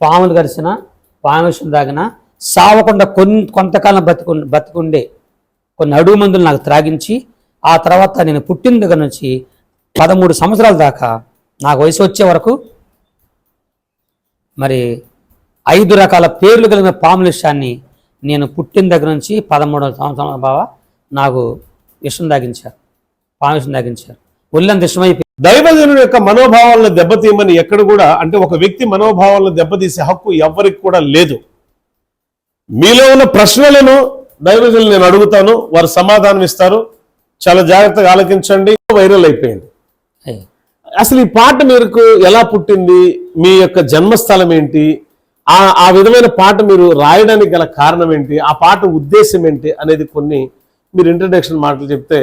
పాములు గరిచిన పాము తాగిన సావకుండా కొన్ని కొంతకాలం బతుకు బతికుండే కొన్ని అడుగు మందులు నాకు త్రాగించి ఆ తర్వాత నేను పుట్టిన దగ్గర నుంచి పదమూడు సంవత్సరాల దాకా నాకు వయసు వచ్చే వరకు మరి ఐదు రకాల పేర్లు కలిగిన పాముల విషయాన్ని నేను పుట్టిన దగ్గర నుంచి పదమూడు సంవత్సరాల బావ నాకు విషం తాగించారు పాము విషం తాగించారు. ఒళ్ళంత ఇష్టమైపోయింది దైవజనుడి యొక్క మనోభావాలను దెబ్బతీయమని ఎక్కడ కూడా అంటే ఒక వ్యక్తి మనోభావాలను దెబ్బతీసే హక్కు ఎవరికి కూడా లేదు. మీలో ఉన్న ప్రశ్నలను దైవజనులు నేను అడుగుతాను వారు సమాధానం ఇస్తారు. చాలా జాగ్రత్తగా ఆలకించండి వైరల్ అయిపోయింది. అసలు ఈ పాట మీకు ఎలా పుట్టింది? మీ యొక్క జన్మస్థలం ఏంటి? ఆ ఆ విధమైన పాట మీరు రాయడానికి గల కారణం ఏంటి? ఆ పాట ఉద్దేశం ఏంటి? అనేది కొన్ని మీరు ఇంట్రడక్షన్ మాటలు చెప్తే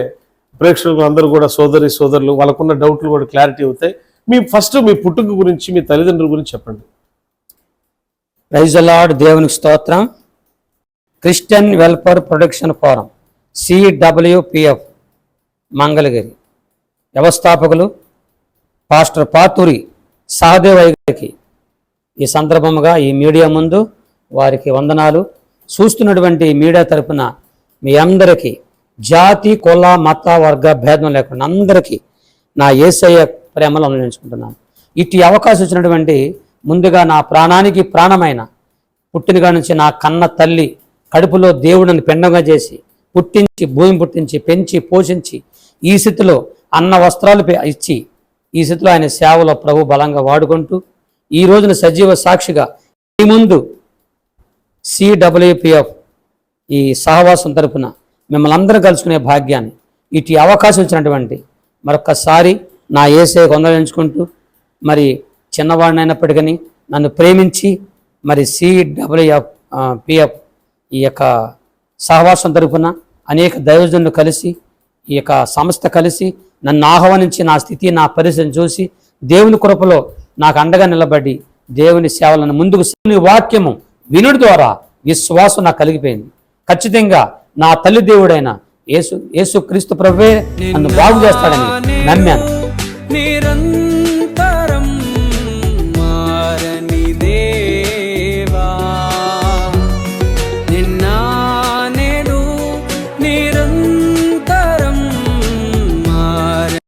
ప్రేక్షకులు అందరూ కూడా సోదరి సోదరులు వాళ్ళకున్న డౌట్లు కూడా క్లారిటీ అవుతాయి. మీ ఫస్ట్ మీ పుట్టుక గురించి మీ తల్లిదండ్రుల గురించి చెప్పండి. ప్రైజ్ లార్డ్ దేవునికి స్తోత్రం. Christian welfare production forum CWPF Mangalagiri. వ్యవస్థాపకులు పాస్టర్ పాతూరి సహదేవయ్య గారికి ఈ సందర్భముగా ఈ మీడియా ముందు వారికి వందనాలు. చూస్తున్నటువంటి మీడియా తరపున మీ అందరికీ జాతి కుల మత వర్గ భేదం లేకుండా అందరికీ నా ఏసయ్య ప్రేమలో అనుభవించుకుంటున్నాను ఇటు అవకాశం ఇచ్చినటువంటి ముందుగా నా ప్రాణానికి ప్రాణమైన పుట్టినగా నుంచి నా కన్న తల్లి కడుపులో దేవుడిని పెండంగా చేసి పుట్టించి భూమి పుట్టించి పెంచి పోషించి ఈ స్థితిలో అన్న వస్త్రాలు ఇచ్చి ఈ స్థితిలో ఆయన సేవలో ప్రభు బలంగా వాడుకుంటూ ఈ రోజున సజీవ సాక్షిగా ఈ ముందు సిడబ్ల్యూపిఎఫ్ ఈ సహవాసం తరపున మిమ్మల్ని అందరూ కలుసుకునే భాగ్యాన్ని. ఇటు అవకాశం ఇచ్చినటువంటి మరొక్కసారి నా ఏసే కొందరించుకుంటూ మరి చిన్నవాడినైనప్పటికీ నన్ను ప్రేమించి మరి సిడబ్ల్యూఎఫ్ పిఎఫ్ ఈ యొక్క సహవాసం తరపున అనేక దైవజనులు కలిసి ఈ యొక్క సంస్థ కలిసి నన్ను ఆహ్వానించి నా స్థితి నా పరిస్థితిని చూసి దేవుని కృపలో నాకు అండగా నిలబడి దేవుని సేవలను ముందుకు వాక్యము వినుడి ద్వారా విశ్వాసం నాకు కలిగిపోయింది. ఖచ్చితంగా నా తల్లి దేవుడైన యేసు యేసు క్రీస్తు ప్రభువే నన్ను బాగు చేస్తాడని నమ్మాను.